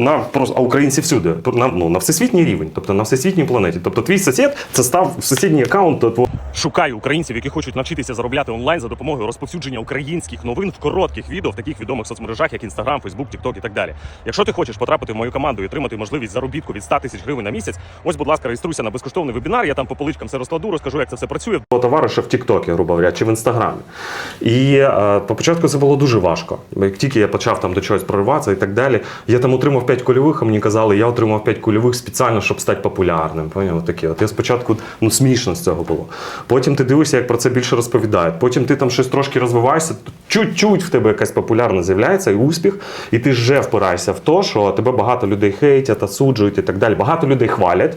на просто а українці всюди, на, ну, на всесвітній рівень, тобто на всесвітній планеті. Тобто твій сусід це став сусідній аккаунт твого Шукаю українців, які хочуть навчитися заробляти онлайн за допомогою розповсюдження українських новин в коротких відео в таких відомих соцмережах, як Instagram, Facebook, TikTok і так далі. Якщо ти хочеш потрапити в мою команду і отримати можливість заробітку від 100 тисяч гривень на місяць, ось, будь ласка, реєструйся на безкоштовний вебінар. Я там по поличкам все розкладу, розкажу, як це все працює. товариша в Тіктокі, грубо говоря, чи в Інстаграмі. І е, по початку це було дуже важко. Як тільки я почав там до чогось прориватися і так далі, я там отримав 5 кульових, а мені казали, я отримав 5 кульових спеціально, щоб стати популярним. Поняв? Таке. От я спочатку ну, смішно з цього було. Потім ти дивишся, як про це більше розповідають. Потім ти там щось трошки розвиваєшся, чуть-чуть в тебе якась популярність з'являється і успіх, і ти вже впираєшся в те, що тебе багато людей хейтять, осуджують і так далі. Багато людей хвалять.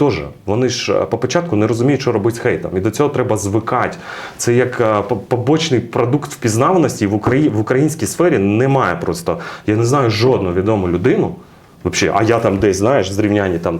теж, вони ж а, по початку не розуміють, що робити з хейтом. І до цього треба звикати. Це як побочний продукт впізнаваності в, Украї... в українській сфері немає просто. Я не знаю жодну відому людину. Взагалі, а я там десь, знаєш, зрівнянні там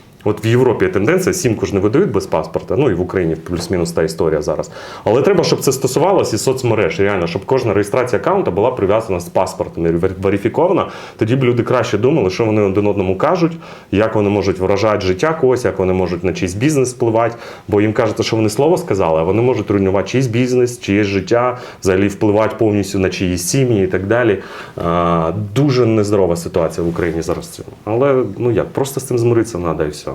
От в Європі тенденція, сімку ж не видають без паспорта, ну і в Україні плюс-мінус та історія зараз. Але треба, щоб це стосувалося і соцмереж, реально, щоб кожна реєстрація аккаунта була прив'язана з паспортом верифікована. Тоді б люди краще думали, що вони один одному кажуть, як вони можуть вражати життя когось, як вони можуть на чийсь бізнес впливати. Бо їм кажеться, що вони слово сказали, а вони можуть руйнувати чийсь бізнес, чиєсь життя, взагалі впливати повністю на чиїсь сім'ї і так далі. А, дуже нездорова ситуація в Україні зараз. цьому. Але ну як, просто з цим змиритися треба і все.